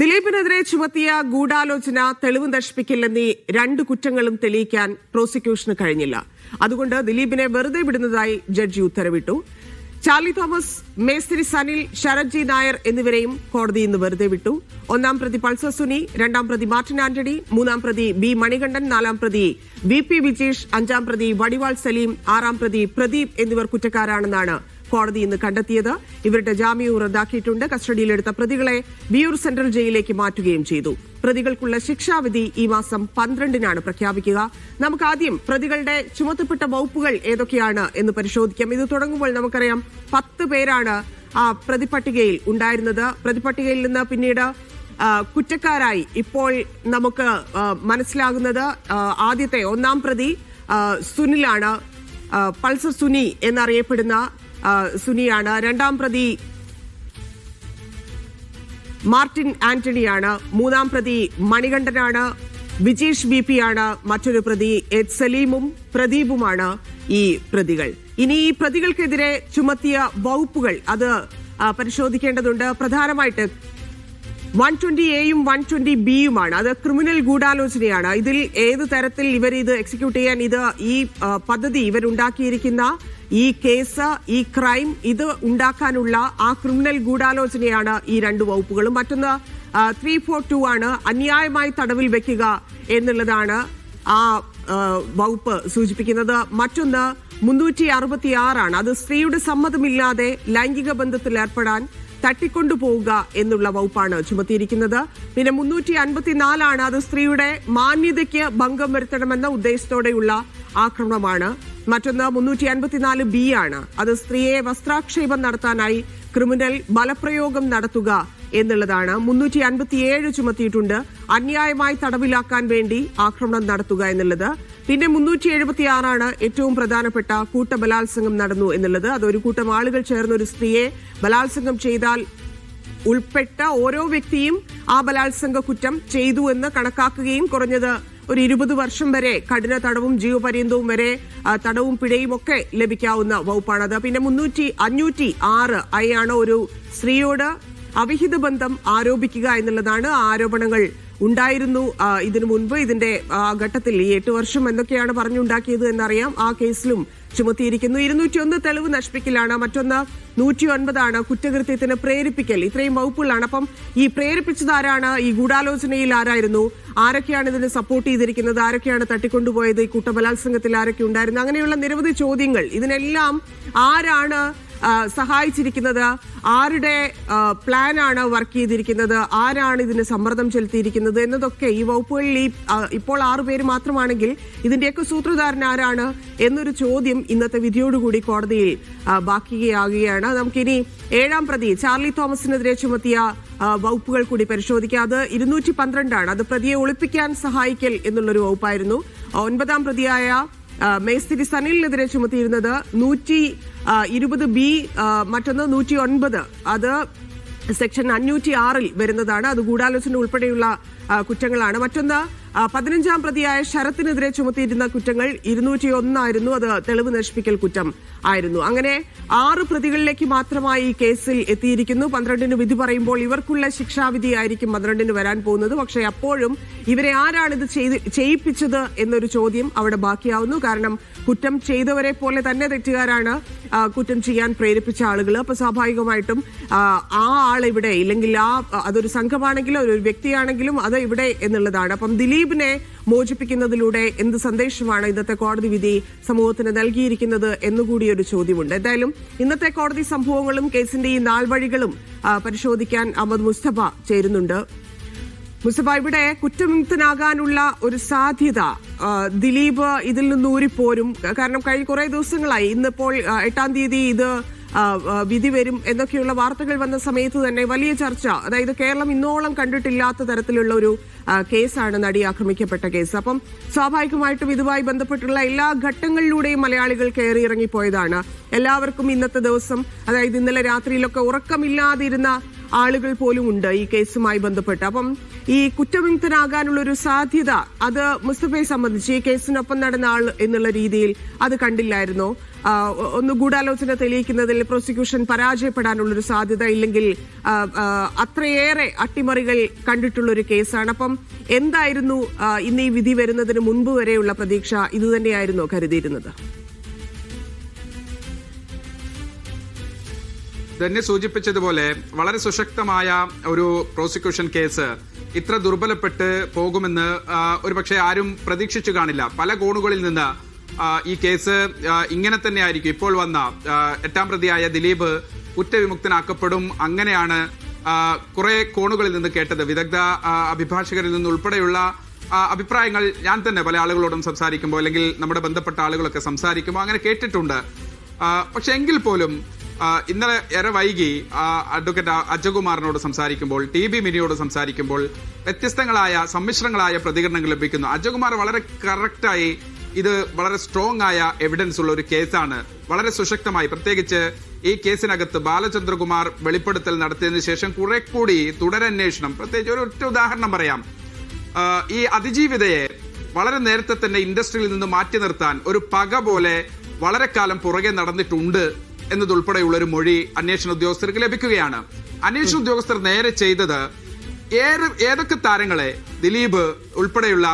ദിലീപിനെതിരെ ചുമത്തിയ ഗൂഢാലോചന തെളിവ് നശിപ്പിക്കില്ലെന്നീ രണ്ട് കുറ്റങ്ങളും തെളിയിക്കാൻ പ്രോസിക്യൂഷന് കഴിഞ്ഞില്ല. അതുകൊണ്ട് ദിലീപിനെ വെറുതെ വിടുന്നതായി ജഡ്ജി ഉത്തരവിട്ടു. ചാർലി തോമസ് മേസ്തിരി സനിൽ ശരത്ജി നായർ എന്നിവരെയും കോടതി ഇന്ന് വെറുതെ വിട്ടു. ഒന്നാം പ്രതി പൾസർ സുനി രണ്ടാം പ്രതി മാർട്ടിൻ ആന്റണി മൂന്നാം പ്രതി ബി മണികണ്ഠൻ നാലാം പ്രതി വി പി വിജേഷ് അഞ്ചാം പ്രതി വടിവാൾ സലീം ആറാം പ്രതി പ്രദീപ് എന്നിവർ കുറ്റക്കാരാണെന്നാണ് കോടതി ഇന്ന് കണ്ടെത്തിയത്. ഇവരുടെ ജാമ്യവും റദ്ദാക്കിയിട്ടുണ്ട്. കസ്റ്റഡിയിലെടുത്ത പ്രതികളെ വിയൂർ സെൻട്രൽ ജയിലിലേക്ക് മാറ്റുകയും ചെയ്തു. പ്രതികൾക്കുള്ള ശിക്ഷാവിധി ഈ മാസം പന്ത്രണ്ടിനാണ് പ്രഖ്യാപിക്കുക. നമുക്ക് ആദ്യം പ്രതികളുടെ ചുമത്തപ്പെട്ട വകുപ്പുകൾ ഏതൊക്കെയാണ് എന്ന് പരിശോധിക്കാം. ഇത് തുടങ്ങുമ്പോൾ നമുക്കറിയാം പത്ത് പേരാണ് ആ പ്രതിപട്ടികയിൽ ഉണ്ടായിരുന്നത്. പ്രതിപട്ടികയിൽ നിന്ന് പിന്നീട് കുറ്റക്കാരായി ഇപ്പോൾ നമുക്ക് മനസ്സിലാകുന്നത് ആദ്യത്തെ ഒന്നാം പ്രതി സുനിലാണ്. പൾസർ സുനി എന്നറിയപ്പെടുന്ന സുനിയാണ്. രണ്ടാം പ്രതി മാർട്ടിൻ ആന്റണിയാണ്. മൂന്നാം പ്രതി മണികണ്ഠനാണ്. വിജേഷ് ബി പി ആണ് മറ്റൊരു പ്രതി എച്ച് സലീമും പ്രദീപുമാണ് ഈ പ്രതികൾ. ഇനി ഈ പ്രതികൾക്കെതിരെ ചുമത്തിയ വകുപ്പുകൾ അത് പരിശോധിക്കേണ്ടതുണ്ട്. പ്രധാനമായിട്ട് വൺ ട്വന്റി എയും വൺ ട്വന്റി ബിയുമാണ്. അത് ക്രിമിനൽ ഗൂഢാലോചനയാണ്. ഇതിൽ ഏത് തരത്തിൽ ഇവർ ഇത് എക്സിക്യൂട്ട് ചെയ്യാൻ ഇത് ഈ പദ്ധതി ഇവരുണ്ടാക്കിയിരിക്കുന്ന ഈ കേസ് ഈ ക്രൈം ഇത് ഉണ്ടാക്കാനുള്ള ആ ക്രിമിനൽ ഗൂഢാലോചനയാണ് ഈ രണ്ട് വകുപ്പുകളും. മറ്റൊന്ന് ത്രീ ഫോർ ടു ആണ് അന്യായമായി തടവിൽ വെക്കുക എന്നുള്ളതാണ് ആ, വകുപ്പ് സൂചിപ്പിക്കുന്നത്. മറ്റൊന്ന് മുന്നൂറ്റി അറുപത്തി ആറാണ് അത് സ്ത്രീയുടെ സമ്മതമില്ലാതെ ലൈംഗിക ബന്ധത്തിൽ ഏർപ്പെടാൻ തട്ടിക്കൊണ്ടുപോവുക എന്നുള്ള വകുപ്പാണ് ചുമത്തിയിരിക്കുന്നത്. പിന്നെ മുന്നൂറ്റി അൻപത്തിനാലാണ് അത് സ്ത്രീയുടെ മാന്യതയ്ക്ക് ഭംഗം വരുത്തണമെന്ന ഉദ്ദേശത്തോടെയുള്ള ആക്രമണമാണ്. മറ്റൊന്ന് മുന്നൂറ്റി അൻപത്തിനാല് ബി ആണ്. അത് സ്ത്രീയെ വസ്ത്രാക്ഷേപം നടത്താനായി ക്രിമിനൽ ബലപ്രയോഗം നടത്തുക എന്നുള്ളതാണ് മുന്നൂറ്റി അൻപത്തിയേഴ് ചുമത്തിയിട്ടുണ്ട്. അന്യായമായി തടവിലാക്കാൻ വേണ്ടി ആക്രമണം നടത്തുക എന്നുള്ളത് പിന്നെ മുന്നൂറ്റി എഴുപത്തി ആറാണ് ഏറ്റവും പ്രധാനപ്പെട്ട കൂട്ടബലാത്സംഗം നടന്നു എന്നുള്ളത്. അതൊരു കൂട്ടം ആളുകൾ ചേർന്ന് ഒരു സ്ത്രീയെ ബലാത്സംഗം ചെയ്താൽ ഉൾപ്പെട്ട ഓരോ വ്യക്തിയും ആ ബലാത്സംഗ കുറ്റം ചെയ്തു എന്ന് കണക്കാക്കുകയും കുറഞ്ഞത് ഒരു ഇരുപത് വർഷം വരെ കഠിന തടവും ജീവപര്യന്തവും വരെ തടവും പിഴയും ഒക്കെ ലഭിക്കാവുന്ന വകുപ്പാണത് പിന്നെ മുന്നൂറ്റി അഞ്ഞൂറ്റി ആറ് ആണ് ഒരു സ്ത്രീയോട് അവിഹിത ബന്ധം ആരോപിക്കുക എന്നുള്ളതാണ് ആരോപണങ്ങൾ ഉണ്ടായിരുന്നു. ഇതിനു മുൻപ് ഇതിന്റെ ഘട്ടത്തിൽ ഈ എട്ട് വർഷം എന്തൊക്കെയാണ് പറഞ്ഞുണ്ടാക്കിയത് എന്നറിയാം. ആ കേസിലും ചുമത്തിയിരിക്കുന്നു. ഇരുന്നൂറ്റി ഒന്ന് തെളിവ് നശിപ്പിക്കലാണ്. മറ്റൊന്ന് നൂറ്റി ഒൻപതാണ് കുറ്റകൃത്യത്തിന് പ്രേരിപ്പിക്കൽ. ഇത്രയും വകുപ്പുകളാണ്. അപ്പം ഈ പ്രേരിപ്പിച്ചത് ആരാണ്? ഈ ഗൂഢാലോചനയിൽ ആരായിരുന്നു? ആരൊക്കെയാണ് ഇതിന് സപ്പോർട്ട് ചെയ്തിരിക്കുന്നത്? ആരൊക്കെയാണ് തട്ടിക്കൊണ്ടുപോയത്? ഈ കൂട്ടബലാത്സംഗത്തിൽ ആരൊക്കെ ഉണ്ടായിരുന്നു? അങ്ങനെയുള്ള നിരവധി ചോദ്യങ്ങൾ. ഇതിനെല്ലാം ആരാണ് സഹായിച്ചിരിക്കുന്നത്? ആരുടെ പ്ലാനാണ് വർക്ക് ചെയ്തിരിക്കുന്നത്? ആരാണ് ഇതിന് സമ്മർദ്ദം ചെലുത്തിയിരിക്കുന്നത്? എന്നതൊക്കെ ഈ വകുപ്പുകളിൽ ഈ ഇപ്പോൾ ആറു പേര് മാത്രമാണെങ്കിൽ ഇതിന്റെയൊക്കെ സൂത്രധാരൻ ആരാണ് എന്നൊരു ചോദ്യം ഇന്നത്തെ വിധിയോടുകൂടി കോടതിയിൽ ബാക്കിയാകുകയാണ്. നമുക്കിനി ഏഴാം പ്രതി ചാർലി തോമസിനെതിരെ ചുമത്തിയ വകുപ്പുകൾ കൂടി പരിശോധിക്കുക അത് ഇരുന്നൂറ്റി പന്ത്രണ്ടാണ്. അത് പ്രതിയെ ഒളിപ്പിക്കാൻ സഹായിക്കൽ എന്നുള്ളൊരു വകുപ്പായിരുന്നു. ഒൻപതാം പ്രതിയായ മേസ്തിരി സനിലിനെതിരെ ചുമത്തിയിരുന്നത് നൂറ്റി ഇരുപത് ബി മറ്റൊന്ന് നൂറ്റി ഒൻപത് അത് സെക്ഷൻ അഞ്ഞൂറ്റി ആറിൽ വരുന്നതാണ്. അത് ഗൂഢാലോചന ഉൾപ്പെടെയുള്ള കുറ്റങ്ങളാണ്. മറ്റൊന്ന് പതിനഞ്ചാം പ്രതിയായ ശരത്തിനെതിരെ ചുമത്തിയിരുന്ന കുറ്റങ്ങൾ ഇരുന്നൂറ്റി ഒന്നായിരുന്നു അത് തെളിവ് നശിപ്പിക്കൽ കുറ്റം. ആയിരുന്നു. അങ്ങനെ ആറ് പ്രതികളിലേക്ക് മാത്രമായി ഈ കേസിൽ എത്തിയിരിക്കുന്നു. പന്ത്രണ്ടിന് വിധി പറയുമ്പോൾ ഇവർക്കുള്ള ശിക്ഷാവിധി ആയിരിക്കും പന്ത്രണ്ടിന് വരാൻ പോകുന്നത്. പക്ഷേ അപ്പോഴും ഇവരെ ആരാണ് ഇത് ചെയ്ത് ചെയ്യിപ്പിച്ചത് എന്നൊരു ചോദ്യം അവിടെ ബാക്കിയാവുന്നു. കാരണം കുറ്റം ചെയ്തവരെ പോലെ തന്നെ തെറ്റുകാരാണ് കുറ്റം ചെയ്യാൻ പ്രേരിപ്പിച്ച ആളുകൾ അപ്പൊ സ്വാഭാവികമായിട്ടും ആ, ആളിവിടെ ഇല്ലെങ്കിൽ ആ അതൊരു സംഘമാണെങ്കിലും ഒരു വ്യക്തിയാണെങ്കിലും അത് ഇവിടെ എന്നുള്ളതാണ്. അപ്പം ദിലീപിനെ മോചിപ്പിക്കുന്നതിലൂടെ എന്ത് സന്ദേശമാണ് ഇന്നത്തെ കോടതി വിധി സമൂഹത്തിന് നൽകിയിരിക്കുന്നത് എന്നുകൂടി ഒരു ചോദ്യമുണ്ട്. എന്തായാലും ഇന്നത്തെ കോടതി സംഭവങ്ങളും കേസിന്റെ ഈ നാൾവഴികളും പരിശോധിക്കാൻ അഹമ്മദ് മുസ്തഫ ചേരുന്നുണ്ട്. മുസ്തഫ ഇവിടെ കുറ്റമുക്തനാകാനുള്ള ഒരു സാധ്യത ദിലീപ് ഇതിൽ നിന്ന് ഊരിപ്പോരും. കാരണം കഴിഞ്ഞ കുറെ ദിവസങ്ങളായി ഇന്നിപ്പോൾ എട്ടാം തീയതി ഇത് വിധി വരും എന്നൊക്കെയുള്ള വാർത്തകൾ വന്ന സമയത്ത് തന്നെ വലിയ ചർച്ച അതായത് കേരളം ഇന്നോളം കണ്ടിട്ടില്ലാത്ത തരത്തിലുള്ള ഒരു കേസാണ് നടി ആക്രമിക്കപ്പെട്ട കേസ്. അപ്പം സ്വാഭാവികമായിട്ടും ഇതുമായി ബന്ധപ്പെട്ടുള്ള എല്ലാ ഘട്ടങ്ങളിലൂടെയും മലയാളികൾ കയറി ഇറങ്ങിപ്പോയതാണ്. എല്ലാവർക്കും ഇന്നത്തെ ദിവസം അതായത് ഇന്നലെ രാത്രിയിലൊക്കെ ഉറക്കമില്ലാതിരുന്ന ആളുകൾ പോലും ഉണ്ട് ഈ കേസുമായി ബന്ധപ്പെട്ട്. അപ്പം ഈ കുറ്റവിമുക്തനാകാനുള്ള ഒരു സാധ്യത അത് മുസ്തഫയെ സംബന്ധിച്ച് ഈ കേസിനൊപ്പം നടന്ന ആൾ എന്നുള്ള രീതിയിൽ അത് കണ്ടില്ലായിരുന്നു. ഒന്ന് ഗൂഢാലോചന തെളിയിക്കുന്നതിൽ പ്രോസിക്യൂഷൻ പരാജയപ്പെടാനുള്ളൊരു സാധ്യത ഇല്ലെങ്കിൽ അത്രയേറെ അട്ടിമറികൾ കണ്ടിട്ടുള്ള ഒരു കേസാണ്. അപ്പം എന്തായിരുന്നു ഇന്ന് ഈ വിധി വരുന്നതിന് മുൻപ് വരെയുള്ള പ്രതീക്ഷ ഇതുതന്നെയായിരുന്നു കരുതിയിരുന്നത്? തന്നെ സൂചിപ്പിച്ചതുപോലെ വളരെ സുശക്തമായ ഒരു പ്രോസിക്യൂഷൻ കേസ് ഇത്ര ദുർബലപ്പെട്ട് പോകുമെന്ന് ഒരു ഒരുപക്ഷെ ആരും പ്രതീക്ഷിച്ചു കാണില്ല. പല കോണുകളിൽ നിന്ന് ഈ കേസ് ഇങ്ങനെ തന്നെ ആയിരിക്കും ഇപ്പോൾ വന്ന എട്ടാം പ്രതിയായ ദിലീപ് കുറ്റവിമുക്തനാക്കപ്പെടും. അങ്ങനെയാണ് കുറെ കോണുകളിൽ നിന്ന് കേട്ടത്. വിദഗ്ധ അഭിഭാഷകരിൽ നിന്ന് ഉൾപ്പെടെയുള്ള അഭിപ്രായങ്ങൾ ഞാൻ തന്നെ പല ആളുകളോടും സംസാരിക്കുമ്പോൾ അല്ലെങ്കിൽ നമ്മുടെ ബന്ധപ്പെട്ട ആളുകളൊക്കെ സംസാരിക്കുമ്പോൾ അങ്ങനെ കേട്ടിട്ടുണ്ട്. പക്ഷെ എങ്കിൽ പോലും ഇന്നലെ ഏറെ വൈകി അഡ്വക്കേറ്റ് അജകുമാറിനോട് സംസാരിക്കുമ്പോൾ ടി ബി മിനിയോട് സംസാരിക്കുമ്പോൾ വ്യത്യസ്തങ്ങളായ സമ്മിശ്രങ്ങളായ പ്രതികരണങ്ങൾ ലഭിക്കുന്നു. അജകുമാർ വളരെ കറക്റ്റായി ഇത് വളരെ സ്ട്രോങ് ആയ എവിഡൻസ് ഉള്ള ഒരു കേസാണ് വളരെ സുശക്തമായി പ്രത്യേകിച്ച് ഈ കേസിനകത്ത് ബാലചന്ദ്രകുമാർ വെളിപ്പെടുത്തൽ നടത്തിയതിനു ശേഷം കുറെ കൂടി തുടരന്വേഷണം. പ്രത്യേകിച്ച് ഒരു ഒറ്റ ഉദാഹരണം പറയാം. ഈ അതിജീവിതയെ വളരെ നേരത്തെ തന്നെ ഇൻഡസ്ട്രിയിൽ നിന്ന് മാറ്റി നിർത്താൻ ഒരു പക പോലെ വളരെ കാലം പുറകെ നടന്നിട്ടുണ്ട്. എന്നതുൾപ്പെടെയുള്ള ഒരു മൊഴി അന്വേഷണ ഉദ്യോഗസ്ഥർക്ക് ലഭിക്കുകയാണ്. അന്വേഷണ ഉദ്യോഗസ്ഥർ നേരെ ചെയ്തത് ഏതൊക്കെ താരങ്ങളെ ദിലീപ് ഉൾപ്പെടെയുള്ള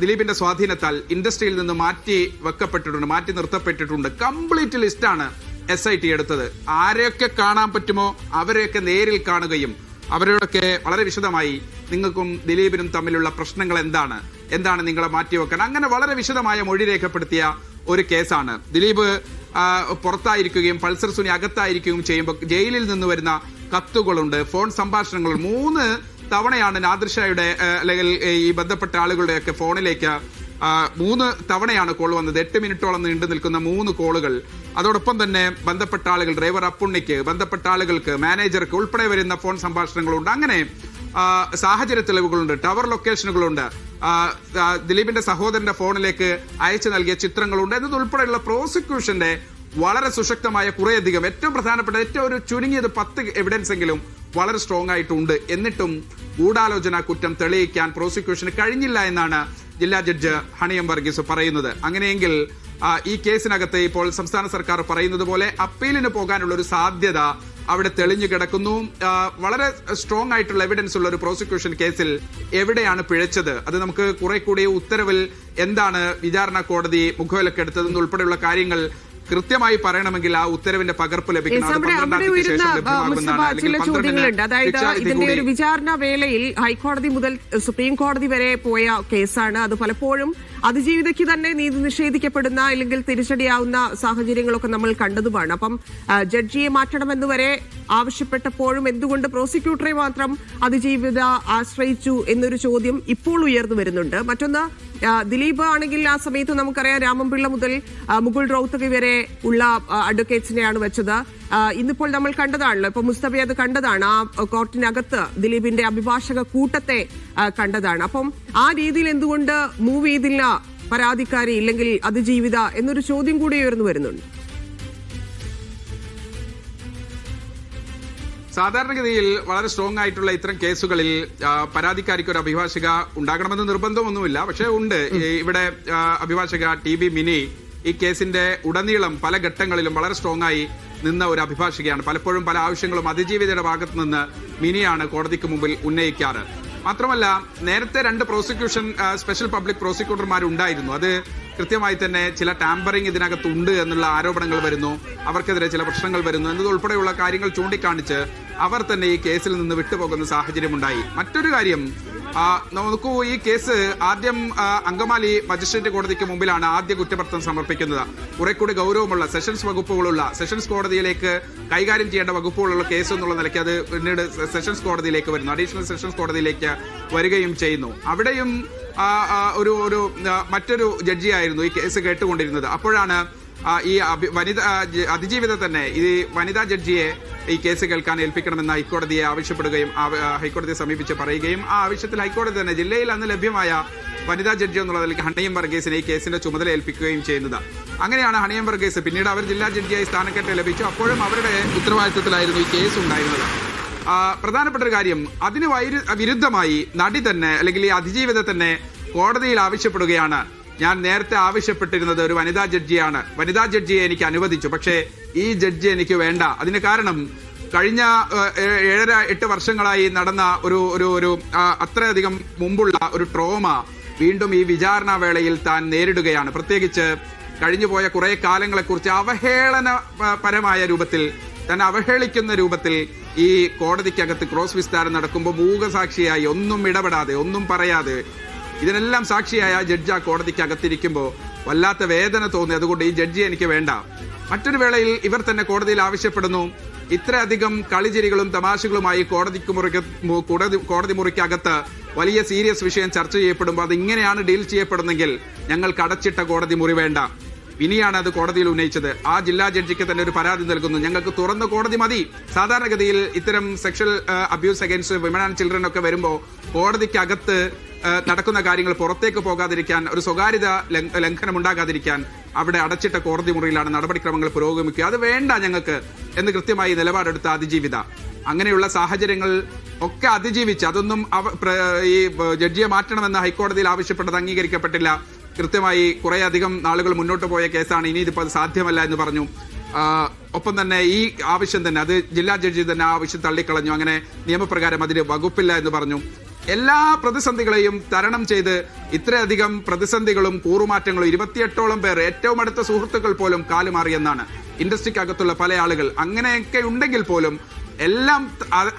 ദിലീപിന്റെ സ്വാധീനത്താൽ ഇൻഡസ്ട്രിയിൽ നിന്ന് മാറ്റി വെക്കപ്പെട്ടിട്ടുണ്ട് മാറ്റി നിർത്തപ്പെട്ടിട്ടുണ്ട്. കംപ്ലീറ്റ് ലിസ്റ്റാണ് എസ് ഐ ടി എടുത്തത്. ആരെയൊക്കെ കാണാൻ പറ്റുമോ അവരെയൊക്കെ നേരിൽ കാണുകയും അവരോടൊക്കെ വളരെ വിശദമായി നിങ്ങൾക്കും ദിലീപിനും തമ്മിലുള്ള പ്രശ്നങ്ങൾ എന്താണ്? എന്താണ് നിങ്ങളെ മാറ്റിവെക്കാൻ അങ്ങനെ വളരെ വിശദമായ മൊഴി രേഖപ്പെടുത്തിയ ഒരു കേസാണ്. ദിലീപ് പുറത്തായിരിക്കുകയും പൾസർ സുനി അകത്തായിരിക്കുകയും ചെയ്യുമ്പോൾ ജയിലിൽ നിന്ന് വരുന്ന കത്തുകളുണ്ട്. ഫോൺ സംഭാഷണങ്ങൾ. മൂന്ന് തവണയാണ് നാദൃഷയുടെ അല്ലെങ്കിൽ ഈ ബന്ധപ്പെട്ട ആളുകളുടെയൊക്കെ ഫോണിലേക്ക് മൂന്ന് തവണയാണ് കോൾ വന്നത്. എട്ട് മിനിറ്റോളം നീണ്ടു നിൽക്കുന്ന മൂന്ന് കോളുകൾ. അതോടൊപ്പം തന്നെ ബന്ധപ്പെട്ട ആളുകൾ ഡ്രൈവർ അപ്പുണ്ണിക്ക് ബന്ധപ്പെട്ട ആളുകൾക്ക് മാനേജർക്ക് ഉൾപ്പെടെ വരുന്ന ഫോൺ സംഭാഷണങ്ങളുണ്ട്. അങ്ങനെ സാഹചര്യ തെളിവുകളുണ്ട് ടവർ ലൊക്കേഷനുകളുണ്ട്. ദിലീപിന്റെ സഹോദരന്റെ ഫോണിലേക്ക് അയച്ചു നൽകിയ ചിത്രങ്ങളുണ്ട് എന്നതുൾപ്പെടെയുള്ള പ്രോസിക്യൂഷന്റെ വളരെ സുശക്തമായ കുറേയധികം ഏറ്റവും പ്രധാനപ്പെട്ട ഏറ്റവും ഒരു ചുരുങ്ങിയത് പത്ത് എവിഡൻസ് എങ്കിലും വളരെ സ്ട്രോങ് ആയിട്ടുണ്ട് എന്നിട്ടും ഗൂഢാലോചന കുറ്റം തെളിയിക്കാൻ പ്രോസിക്യൂഷന് കഴിഞ്ഞില്ല എന്നാണ് ജില്ലാ ജഡ്ജ് ഹണിയം വർഗീസ് പറയുന്നത്. അങ്ങനെയെങ്കിൽ ഈ കേസിനകത്ത് ഇപ്പോൾ സംസ്ഥാന സർക്കാർ പറയുന്നത് പോലെ അപ്പീലിന് പോകാനുള്ള ഒരു സാധ്യത അവിടെ തെളിഞ്ഞു കിടക്കുന്നു. വളരെ സ്ട്രോങ് ആയിട്ടുള്ള എവിഡൻസ് ഉള്ള ഒരു പ്രോസിക്യൂഷൻ കേസിൽ എവിടെയാണ് പിഴച്ചത്? അത് നമുക്ക് കുറെ കൂടി ഉത്തരവിൽ എന്താണ് വിചാരണ കോടതി മുഖവിലക്കെടുത്തതെന്ന് ഉൾപ്പെടെയുള്ള കാര്യങ്ങൾ കൃത്യമായി പറയണമെങ്കിൽ ആ ഉത്തരവിന്റെ പകർപ്പ് ലഭിക്കണം. അതായത് ഇതിന്റെ ഒരു വിചാരണ വേളയിൽ ഹൈക്കോടതി മുതൽ സുപ്രീം കോടതി വരെ പോയ കേസാണ്. അത് പലപ്പോഴും അതിജീവിതയ്ക്ക് തന്നെ നീതി നിഷേധിക്കപ്പെടുന്ന അല്ലെങ്കിൽ തിരിച്ചടിയാവുന്ന സാഹചര്യങ്ങളൊക്കെ നമ്മൾ കണ്ടതുമാണ്. അപ്പം ജഡ്ജിയെ മാറ്റണമെന്ന് വരെ ആവശ്യപ്പെട്ടപ്പോഴും എന്തുകൊണ്ട് പ്രോസിക്യൂട്ടറെ മാത്രം അതിജീവിത ആശ്രയിച്ചു എന്നൊരു ചോദ്യം ഇപ്പോൾ ഉയർന്നു വരുന്നുണ്ട്. മറ്റൊന്ന് ദിലീപ് ആണെങ്കിൽ ആ സമയത്ത് നമുക്കറിയാം രാമൻപിള്ള മുതൽ മുകുൾ റൌത്തകി വരെ ഉള്ള അഡ്വക്കേറ്റ്സിനെയാണ് വെച്ചത്. ഇന്നിപ്പോൾ നമ്മൾ കണ്ടതാണല്ലോ. ഇപ്പൊ മുസ്തഫി അത് കണ്ടതാണ്. ആ കോർട്ടിനകത്ത് ദിലീപിന്റെ അഭിഭാഷക കൂട്ടത്തെ കണ്ടതാണ്. അപ്പം ആ രീതിയിൽ എന്തുകൊണ്ട് മൂവ് ചെയ്തില്ല? പരാതിക്കാരി ഇല്ലെങ്കിൽ അതിജീവിത എന്നൊരു ചോദ്യം കൂടി ഉയർന്നു വരുന്നുണ്ട്. സാധാരണഗതിയിൽ വളരെ സ്ട്രോങ് ആയിട്ടുള്ള ഇത്തരം കേസുകളിൽ പരാതിക്കാരിക്ക് ഒരു അഭിഭാഷക ഉണ്ടാകണമെന്ന് നിർബന്ധമൊന്നുമില്ല. പക്ഷേ ഉണ്ട്. ഇവിടെ അഭിഭാഷക ടി ബി മിനി ഈ കേസിന്റെ ഉടനീളം പല ഘട്ടങ്ങളിലും വളരെ സ്ട്രോങ് ആയി നിന്ന ഒരു അഭിഭാഷകയാണ്. പലപ്പോഴും പല ആവശ്യങ്ങളും അതിജീവിതയുടെ ഭാഗത്ത് നിന്ന് മിനിയാണ് കോടതിക്ക് മുമ്പിൽ ഉന്നയിക്കാറ്. മാത്രമല്ല നേരത്തെ രണ്ട് പ്രോസിക്യൂഷൻ സ്പെഷ്യൽ പബ്ലിക് പ്രോസിക്യൂട്ടർമാർ ഉണ്ടായിരുന്നു അത് കൃത്യമായി തന്നെ ചില ടാമ്പറിംഗ് ഇതിനകത്ത് ഉണ്ട് എന്നുള്ള ആരോപണങ്ങൾ വരുന്നു. അവർക്കെതിരെ ചില പ്രശ്നങ്ങൾ വരുന്നു. എന്നതുൾപ്പെടെയുള്ള കാര്യങ്ങൾ ചൂണ്ടിക്കാണിച്ച് അവർ തന്നെ ഈ കേസിൽ നിന്ന് വിട്ടുപോകുന്ന സാഹചര്യമുണ്ടായി. മറ്റൊരു കാര്യം നോക്കൂ ഈ കേസ് ആദ്യം അങ്കമാലി മജിസ്ട്രേറ്റ് കോടതിക്ക് മുമ്പിലാണ് ആദ്യ കുറ്റപത്രം സമർപ്പിക്കുന്നത്. കുറെ കൂടി ഗൗരവമുള്ള സെഷൻസ് വകുപ്പുകളുള്ള സെഷൻസ് കോടതിയിലേക്ക് കൈകാര്യം ചെയ്യേണ്ട വകുപ്പുകളുള്ള കേസ് എന്നുള്ള നിലയ്ക്ക് അത് പിന്നീട് സെഷൻസ് കോടതിയിലേക്ക് വരുന്നു. അഡീഷണൽ സെഷൻസ് കോടതിയിലേക്ക് വരികയും ചെയ്യുന്നു. അവിടെയും ഒരു ഒരു മറ്റൊരു ജഡ്ജിയായിരുന്നു ഈ കേസ് കേട്ടുകൊണ്ടിരുന്നത്. അപ്പോഴാണ് ഈ വനിതാ അതിജീവിത തന്നെ ഈ വനിതാ ജഡ്ജിയെ ഈ കേസ് കേൾക്കാൻ ഏൽപ്പിക്കണമെന്ന് ഹൈക്കോടതിയെ ആവശ്യപ്പെടുകയും ഹൈക്കോടതിയെ സമീപിച്ച് പറയുകയും ആ ആവശ്യത്തിൽ ഹൈക്കോടതി തന്നെ ജില്ലയിൽ അന്ന് ലഭ്യമായ വനിതാ ജഡ്ജി എന്നുള്ള നിലയ്ക്ക് ഹണിയം വർഗീസിനെ ഈ കേസിന്റെ ചുമതല ഏൽപ്പിക്കുകയും ചെയ്യുന്നത്. അങ്ങനെയാണ് ഹണിയം വർഗീസ് പിന്നീട് അവർ ജില്ലാ ജഡ്ജിയായി സ്ഥാനക്കയറ്റം ലഭിച്ചു. അപ്പോഴും അവരുടെ ഉത്തരവാദിത്തത്തിലായിരുന്നു ഈ കേസ് ഉണ്ടായിരുന്നത്. പ്രധാനപ്പെട്ട ഒരു കാര്യം അതിന് വൈരു- വിരുദ്ധമായി നടി തന്നെ അല്ലെങ്കിൽ ഈ അതിജീവിത തന്നെ കോടതിയിൽ ആവശ്യപ്പെടുകയാണ്. ഞാൻ നേരത്തെ ആവശ്യപ്പെട്ടിരുന്നത് ഒരു വനിതാ ജഡ്ജിയാണ്. വനിതാ ജഡ്ജിയെ എനിക്ക് അനുവദിച്ചു. പക്ഷേ ഈ ജഡ്ജി എനിക്ക് വേണ്ട. അതിന് കാരണം കഴിഞ്ഞ ഏഴര എട്ട് വർഷങ്ങളായി നടന്ന ഒരു ഒരു ഒരു അത്രയധികം മുമ്പുള്ള ഒരു ട്രോമ വീണ്ടും ഈ വിചാരണ വേളയിൽ താൻ നേരിടുകയാണ്. പ്രത്യേകിച്ച് കഴിഞ്ഞുപോയ കുറെ കാലങ്ങളെക്കുറിച്ച് അവഹേളന പരമായ രൂപത്തിൽ തന്നെ അവഹേളിക്കുന്ന രൂപത്തിൽ ഈ കോടതിക്കകത്ത് ക്രോസ് വിസ്താരം നടക്കുമ്പോൾ മൂകസാക്ഷിയായി ഒന്നും ഇടപെടാതെ ഒന്നും പറയാതെ ഇതിനെല്ലാം സാക്ഷിയായ ജഡ്ജ് ആ കോടതിക്ക് അകത്തിരിക്കുമ്പോൾ വല്ലാത്ത വേദന തോന്നി. അതുകൊണ്ട് ഈ ജഡ്ജി എനിക്ക് വേണ്ട. മറ്റൊരു വേളയിൽ ഇവർ തന്നെ കോടതിയിൽ ആവശ്യപ്പെടുന്നു. ഇത്രയധികം കളിചിരികളും തമാശകളുമായി കോടതിക്ക് മുറിക്ക് കോടതി കോടതി മുറിക്കകത്ത് വലിയ സീരിയസ് വിഷയം ചർച്ച ചെയ്യപ്പെടുമ്പോൾ അത് ഇങ്ങനെയാണ് ഡീൽ ചെയ്യപ്പെടുന്നെങ്കിൽ ഞങ്ങൾക്ക് അടച്ചിട്ട കോടതി മുറി വേണ്ട. ഇനിയാണ് അത് കോടതിയിൽ ഉന്നയിച്ചത്. ആ ജില്ലാ ജഡ്ജിക്ക് തന്നെ ഒരു പരാതി നൽകുന്നു. ഞങ്ങൾക്ക് തുറന്ന കോടതി മതി. സാധാരണഗതിയിൽ ഇത്തരം sexual abuse against women and children ഒക്കെ വരുമ്പോൾ കോടതിക്കകത്ത് നടക്കുന്ന കാര്യങ്ങൾ പുറത്തേക്ക് പോകാതിരിക്കാൻ ഒരു സ്വകാര്യത ലംഘ- ലംഘനം ഉണ്ടാകാതിരിക്കാൻ അവിടെ അടച്ചിട്ട കോടതി മുറിയിലാണ് നടപടിക്രമങ്ങൾ പുരോഗമിക്കുക. അത് വേണ്ട ഞങ്ങൾക്ക് എന്ന് കൃത്യമായി നിലപാടെടുത്ത അതിജീവിത. അങ്ങനെയുള്ള സാഹചര്യങ്ങൾ ഒക്കെ അതിജീവിച്ച് അതൊന്നും ഈ ജഡ്ജിയെ മാറ്റണമെന്ന് ഹൈക്കോടതിയിൽ ആവശ്യപ്പെട്ടത് അംഗീകരിക്കപ്പെട്ടില്ല. കൃത്യമായി കുറെ അധികം നാളുകൾ മുന്നോട്ട് പോയ കേസാണ്. ഇനി ഇതിപ്പോൾ സാധ്യമല്ല എന്ന് പറഞ്ഞു. ഒപ്പം തന്നെ ഈ ആവശ്യം തന്നെ അത് ജില്ലാ ജഡ്ജി തന്നെ ആവശ്യം തള്ളിക്കളഞ്ഞു. അങ്ങനെ നിയമപ്രകാരം അതിന് വകുപ്പില്ല എന്ന് പറഞ്ഞു. എല്ലാ പ്രതിസന്ധികളെയും തരണം ചെയ്ത് ഇത്രയധികം പ്രതിസന്ധികളും കൂറുമാറ്റങ്ങളും ഇരുപത്തിയെട്ടോളം പേർ ഏറ്റവും അടുത്ത സുഹൃത്തുക്കൾ പോലും കാലുമാറിയെന്നാണ് ഇൻഡസ്ട്രിക്കകത്തുള്ള പല ആളുകൾ. അങ്ങനെയൊക്കെ ഉണ്ടെങ്കിൽ പോലും എല്ലാം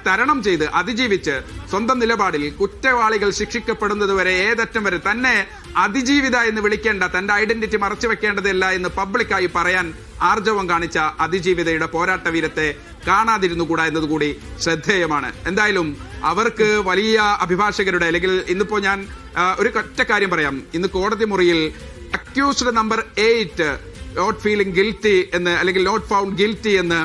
തരണം ചെയ്ത് അതിജീവിച്ച് സ്വന്തം നിലപാടിൽ കുറ്റവാളികൾ ശിക്ഷിക്കപ്പെടുന്നത് വരെ ഏതറ്റം വരെ തന്നെ അതിജീവിത എന്ന് വിളിക്കേണ്ട തന്റെ ഐഡന്റിറ്റി മറച്ചു വെക്കേണ്ടതില്ല എന്ന് പബ്ലിക്കായി പറയാൻ ആർജവം കാണിച്ച അതിജീവിതയുടെ പോരാട്ട വീരത്തെ കാണാതിരുന്നുകൂടാ എന്നതുകൂടി ശ്രദ്ധേയമാണ്. എന്തായാലും അവർക്ക് വലിയ അഭിഭാഷകരുടെ അല്ലെങ്കിൽ ഇന്നിപ്പോ ഞാൻ ഒരു ഒറ്റ കാര്യം പറയാം. ഇന്ന് കോടതി മുറിയിൽ accused number eight not feeling guilty എന്ന് അല്ലെങ്കിൽ നോട്ട് ഫൗണ്ട് ഗിൽറ്റി എന്ന്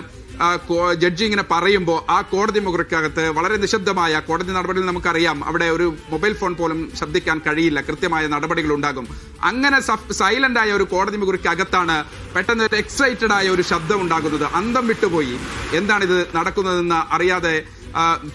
ജഡ്ജി ഇങ്ങനെ പറയുമ്പോൾ ആ കോടതി മുറിക്കകത്ത് വളരെ നിശബ്ദമായ കോടതി നടപടികൾ നമുക്കറിയാം അവിടെ ഒരു മൊബൈൽ ഫോൺ പോലും ശബ്ദിക്കാൻ കഴിയില്ല കൃത്യമായ നടപടികൾ ഉണ്ടാകും. അങ്ങനെ സൈലന്റ് ആയ ഒരു കോടതി മുറിക്കകത്താണ് പെട്ടെന്ന് എക്സൈറ്റഡ് ആയ ഒരു ശബ്ദം ഉണ്ടാകുന്നത്. അന്തം വിട്ടുപോയി. എന്താണിത് നടക്കുന്നതെന്ന് അറിയാതെ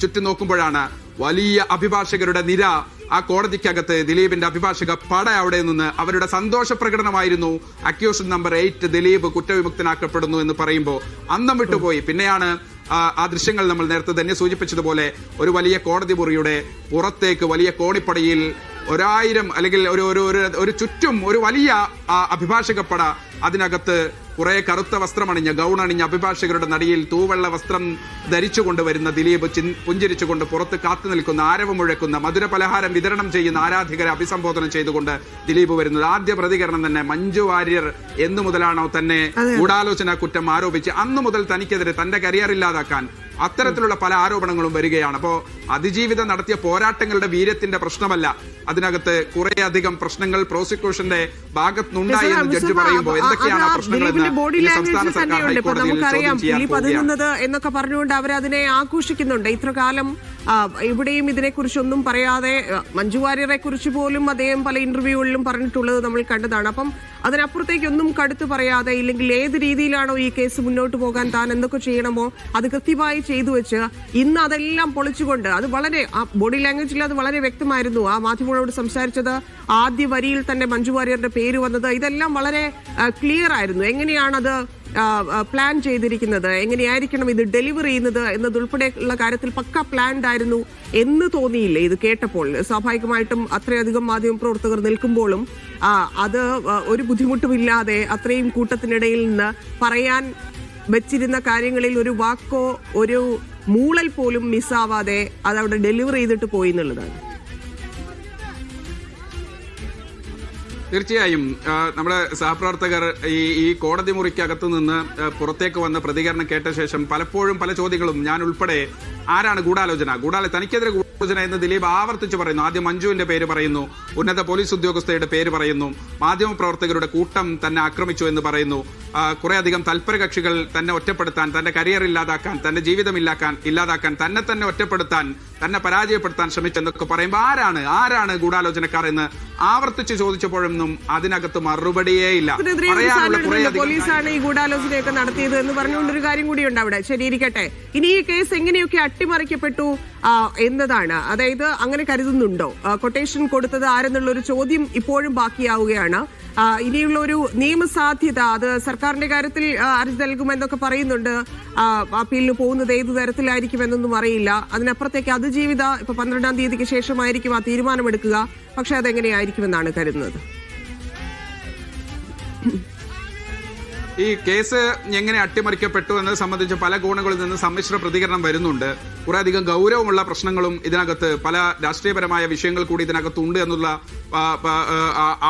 ചുറ്റും നോക്കുമ്പോഴാണ് വലിയ അഭിഭാഷകരുടെ നിര ആ കോടതിക്കകത്ത് ദിലീപിന്റെ അഭിഭാഷക പട അവിടെ നിന്ന് അവരുടെ സന്തോഷ പ്രകടനമായിരുന്നു. അക്യൂഷൻ നമ്പർ എയ്റ്റ് ദിലീപ് കുറ്റവിമുക്തനാക്കപ്പെടുന്നു എന്ന് പറയുമ്പോൾ അന്തം വിട്ടുപോയി. പിന്നെയാണ് ആ, ദൃശ്യങ്ങൾ നമ്മൾ നേരത്തെ തന്നെ സൂചിപ്പിച്ചതുപോലെ ഒരു വലിയ കോടതി മുറിയുടെ പുറത്തേക്ക് വലിയ കോണിപ്പടയിൽ ഒരായിരം അല്ലെങ്കിൽ ഒരു ഒരു- ഒരു ചുറ്റും ഒരു വലിയ അഭിഭാഷക പട അതിനകത്ത് കുറെ കറുത്ത വസ്ത്രമണിഞ്ഞ ഗൗൺ അണിഞ്ഞ അഭിഭാഷകരുടെ നടിയിൽ തൂവെള്ള വസ്ത്രം ധരിച്ചുകൊണ്ട് വരുന്ന ദിലീപ് ചിൻ- പുഞ്ചിരിച്ചുകൊണ്ട് പുറത്ത് കാത്തു നിൽക്കുന്ന ആരവ് മുഴക്കുന്ന മധുര പലഹാരം വിതരണം ചെയ്യുന്ന ആരാധകരെ അഭിസംബോധന ചെയ്തുകൊണ്ട് ദിലീപ് വരുന്നത്. ആദ്യ പ്രതികരണം തന്നെ മഞ്ജു വാര്യർ എന്നു മുതലാണോ തന്നെ ഗൂഢാലോചന കുറ്റം ആരോപിച്ച് അന്നു മുതൽ തനിക്കെതിരെ തന്റെ കരിയർ ഇല്ലാതാക്കാൻ അത്തരത്തിലുള്ള പല ആരോപണങ്ങളും വരികയാണ്. അപ്പോ അതിജീവിതം നടത്തിയ പോരാട്ടങ്ങളുടെ വീര്യത്തിന്റെ പ്രശ്നമല്ല. അതിനകത്ത് കുറേയധികം പ്രശ്നങ്ങൾ പ്രോസിക്യൂഷന്റെ ഭാഗത്തുനിന്നുണ്ടായി എന്ന് ജഡ്ജി പറയുമ്പോൾ എന്തൊക്കെയാണ് സംസ്ഥാന സർക്കാർ ഹൈക്കോടതിയിൽ എന്നൊക്കെ പറഞ്ഞുകൊണ്ട് അവരതിനെ ആഘോഷിക്കുന്നുണ്ട്. ഇത്ര കാലം ഇവിടെയും ഇതിനെക്കുറിച്ചൊന്നും പറയാതെ മഞ്ജു വാര്യരെ കുറിച്ച് പോലും അദ്ദേഹം പല ഇന്റർവ്യൂകളിലും പറഞ്ഞിട്ടുള്ളത് നമ്മൾ കണ്ടതാണ്. അപ്പം അതിനപ്പുറത്തേക്കൊന്നും കടുത്ത് പറയാതെ ഇല്ലെങ്കിൽ ഏത് രീതിയിലാണോ ഈ കേസ് മുന്നോട്ട് പോകാൻ താൻ എന്തൊക്കെ ചെയ്യണമോ അത് കൃത്യമായി ചെയ്തു വെച്ച് ഇന്ന് അതെല്ലാം പൊളിച്ചുകൊണ്ട് അത് വളരെ ആ ബോഡി ലാംഗ്വേജിൽ അത് വളരെ വ്യക്തമായിരുന്നു. ആ മാധ്യമങ്ങളോട് സംസാരിച്ചത് ആദ്യ വരിയിൽ തന്നെ മഞ്ജു വാര്യരുടെ പേര് വന്നത്. ഇതെല്ലാം വളരെ ക്ലിയർ ആയിരുന്നു. എങ്ങനെയാണത് പ്ലാൻ ചെയ്തിരിക്കുന്നത്. എങ്ങനെയായിരിക്കണം ഇത് ഡെലിവർ ചെയ്യുന്നത് എന്നതുൾപ്പെടെയുള്ള കാര്യത്തിൽ പക്ക പ്ലാൻഡ് ആയിരുന്നു എന്ന് തോന്നിയില്ലേ ഇത് കേട്ടപ്പോൾ? സ്വാഭാവികമായിട്ടും അത്രയധികം മാധ്യമ പ്രവർത്തകർ നിൽക്കുമ്പോഴും അത് ഒരു ബുദ്ധിമുട്ടുമില്ലാതെ അത്രയും കൂട്ടത്തിനിടയിൽ നിന്ന് പറയാൻ വെച്ചിരുന്ന കാര്യങ്ങളിൽ ഒരു വാക്കോ ഒരു മൂളൽ പോലും മിസ്സാവാതെ അത് അവിടെ ഡെലിവർ ചെയ്തിട്ട് പോയി എന്നുള്ളതാണ്. തീർച്ചയായും നമ്മുടെ സഹപ്രവർത്തകർ ഈ ഈ കോടതി മുറിക്കകത്തു നിന്ന് പുറത്തേക്ക് വന്ന പ്രതികരണം കേട്ട ശേഷം പലപ്പോഴും പല ചോദ്യങ്ങളും ഞാൻ ഉൾപ്പെടെ ആരാണ് ഗൂഢാലോചന? ഗൂഢാലോ തനിക്കെതിരെ ഗൂഢാലോചന എന്ന് ദിലീപ് ആവർത്തിച്ചു പറയുന്നു. ആദ്യം മഞ്ജുവിന്റെ പേര് പറയുന്നു. ഉന്നത പോലീസ് ഉദ്യോഗസ്ഥയുടെ പേര് പറയുന്നു. മാധ്യമ പ്രവർത്തകരുടെ കൂട്ടം തന്നെ ആക്രമിച്ചു എന്ന് പറയുന്നു. കുറെ അധികം തൽപര കക്ഷികൾ തന്നെ ഒറ്റപ്പെടുത്താൻ തന്റെ കരിയർ ഇല്ലാതാക്കാൻ തന്റെ ജീവിതം ഇല്ലാക്കാൻ ഇല്ലാതാക്കാൻ തന്നെ തന്നെ ഒറ്റപ്പെടുത്താൻ തന്നെ പരാജയപ്പെടുത്താൻ ശ്രമിച്ചെന്നൊക്കെ പറയുമ്പോൾ ആരാണ്? ആരാണ് ഗൂഢാലോചനക്കാർ എന്ന് ആവർത്തിച്ച് ചോദിച്ചപ്പോഴൊന്നും അതിനകത്ത് മറുപടിയേ ഇല്ല. പോലീസാണ് ഈ ഗൂഢാലോചനയൊക്കെ നടത്തിയത് എന്ന് പറഞ്ഞുകൊണ്ടൊരു കാര്യം കൂടിയുണ്ട് അവിടെ. ശരിയിരിക്കട്ടെ ഇനി ഈ കേസ് എങ്ങനെയൊക്കെ അട്ടിമറിക്കപ്പെട്ടു എന്നതാണ്. അതായത് അങ്ങനെ കരുതുന്നുണ്ടോ? കൊട്ടേഷൻ കൊടുത്തത് ആരെന്നുള്ള ഒരു ചോദ്യം ഇപ്പോഴും ബാക്കിയാവുകയാണ്. ഇനിയുള്ള ഒരു നിയമസാധ്യത അത് സർക്കാരിന്റെ കാര്യത്തിൽ അർജി നൽകുമെന്നൊക്കെ പറയുന്നുണ്ട്. അപ്പീലിന് പോകുന്നത് ഏത് തരത്തിലായിരിക്കും എന്നൊന്നും അറിയില്ല. അതിനപ്പുറത്തേക്ക് അതിജീവിത ഇപ്പൊ പന്ത്രണ്ടാം തീയതിക്ക് ശേഷമായിരിക്കും ആ തീരുമാനമെടുക്കുക. പക്ഷെ അതെങ്ങനെയായിരിക്കുമെന്നാണ് കരുതുന്നത്. ഈ കേസ് എങ്ങനെ അട്ടിമറിക്കപ്പെട്ടു എന്നത് സംബന്ധിച്ച് പല കോണുകളിൽ നിന്ന് സമ്മിശ്ര പ്രതികരണം വരുന്നുണ്ട്. കുറെ അധികം ഗൗരവമുള്ള പ്രശ്നങ്ങളും ഇതിനകത്ത് പല രാഷ്ട്രീയപരമായ വിഷയങ്ങൾ കൂടി ഇതിനകത്ത് ഉണ്ട് എന്നുള്ള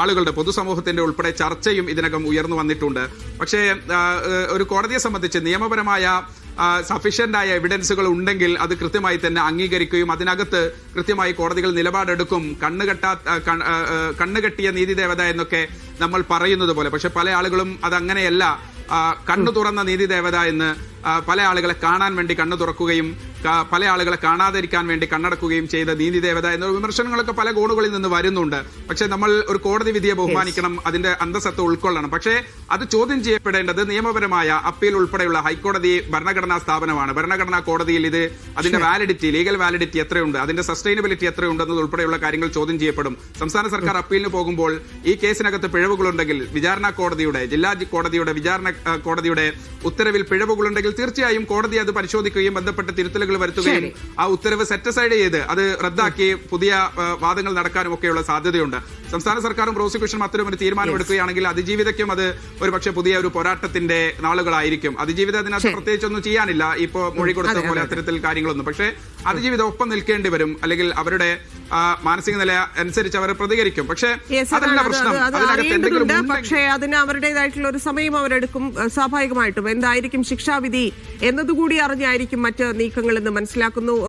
ആളുകളുടെ പൊതുസമൂഹത്തിന്റെ ഉൾപ്പെടെ ചർച്ചയും ഇതിനകം ഉയർന്നു വന്നിട്ടുണ്ട്. പക്ഷേ ഒരു കോടതിയെ സംബന്ധിച്ച് നിയമപരമായ സഫീഷ്യന്റായ എവിഡൻസുകൾ ഉണ്ടെങ്കിൽ അത് കൃത്യമായി തന്നെ അംഗീകരിക്കുകയും അതിനകത്ത് കൃത്യമായി കോടതികൾ നിലപാടെടുക്കും. കണ്ണുകെട്ടാ കണ്ണുകെട്ടിയ നീതി നീതിദേവത എന്നൊക്കെ നമ്മൾ പറയുന്നത് പോലെ. പക്ഷെ പല ആളുകളും അതങ്ങനെയല്ല. കണ്ണു തുറന്ന നീതി ദേവത എന്ന് പല ആളുകളെ കാണാൻ വേണ്ടി കണ്ണു തുറക്കുകയും പല ആളുകളെ കാണാതിരിക്കാൻ വേണ്ടി കണ്ണടക്കുകയും ചെയ്ത നീതി ദേവത എന്ന വിമർശനങ്ങളൊക്കെ പല കോണുകളിൽ നിന്ന് വരുന്നുണ്ട്. പക്ഷെ നമ്മൾ ഒരു കോടതി വിധിയെ ബഹുമാനിക്കണം അതിന്റെ അന്തസത്ത ഉൾക്കൊള്ളണം. പക്ഷേ അത് ചോദ്യം ചെയ്യപ്പെടേണ്ടത് നിയമപരമായ അപ്പീൽ ഉൾപ്പെടെയുള്ള ഹൈക്കോടതി ഭരണഘടനാ സ്ഥാപനമാണ്. ഭരണഘടനാ കോടതിയിൽ ഇത് അതിന്റെ വാലിഡിറ്റി ലീഗൽ വാലിഡിറ്റി എത്രയുണ്ട് അതിന്റെ സസ്റ്റൈനബിലിറ്റി എത്രയുണ്ടെന്നത് ഉൾപ്പെടെയുള്ള കാര്യങ്ങൾ ചോദ്യം ചെയ്യപ്പെടും. സംസ്ഥാന സർക്കാർ അപ്പീലിന് പോകുമ്പോൾ ഈ കേസിനകത്ത് പിഴവുകളുണ്ടെങ്കിൽ വിചാരണ കോടതിയുടെ ജില്ലാ കോടതിയുടെ വിചാരണ കോടതിയുടെ ഉത്തരവിൽ പിഴവുകളുണ്ടെങ്കിൽ തീർച്ചയായും കോടതി അത് പരിശോധിക്കുകയും ബന്ധപ്പെട്ട തിരുത്തലുകൾ വരുത്തുകയും ആ ഉത്തരവ് സെറ്റസൈഡ് ചെയ്ത് അത് റദ്ദാക്കി പുതിയ വാദങ്ങൾ നടക്കാനും ഒക്കെയുള്ള സാധ്യതയുണ്ട്. സംസ്ഥാന സർക്കാരും പ്രോസിക്യൂഷനും അത്തരം ഒരു തീരുമാനമെടുക്കുകയാണെങ്കിൽ അതിജീവിതയ്ക്കും അത് ഒരു പക്ഷേ പുതിയ ഒരു പോരാട്ടത്തിന്റെ നാളുകളായിരിക്കും. അതിജീവിത അതിനകത്ത്. പ്രത്യേകിച്ചൊന്നും ചെയ്യാനില്ല. ഇപ്പോ മൊഴി കൊടുത്ത പോലെ അതെ. അത്തരത്തിൽ കാര്യങ്ങളൊന്നും. പക്ഷേ അതിജീവിതം ഒപ്പം നിൽക്കേണ്ടി വരും. അല്ലെങ്കിൽ അവരുടെ മാനസിക നില അനുസരിച്ച് അവർ പ്രതികരിക്കും. പക്ഷേ അതല്ല പ്രശ്നം. പക്ഷേ അതിന് അവരുടേതായിട്ടുള്ള ഒരു സമയം അവരെടുക്കും. സ്വാഭാവികമായിട്ടും. എന്തായിരിക്കും ശിക്ഷാവിധി എന്നതുകൂടി അറിഞ്ഞായിരിക്കും മറ്റ് നീക്കങ്ങളെന്ന് മനസ്സിലാക്കുന്നു.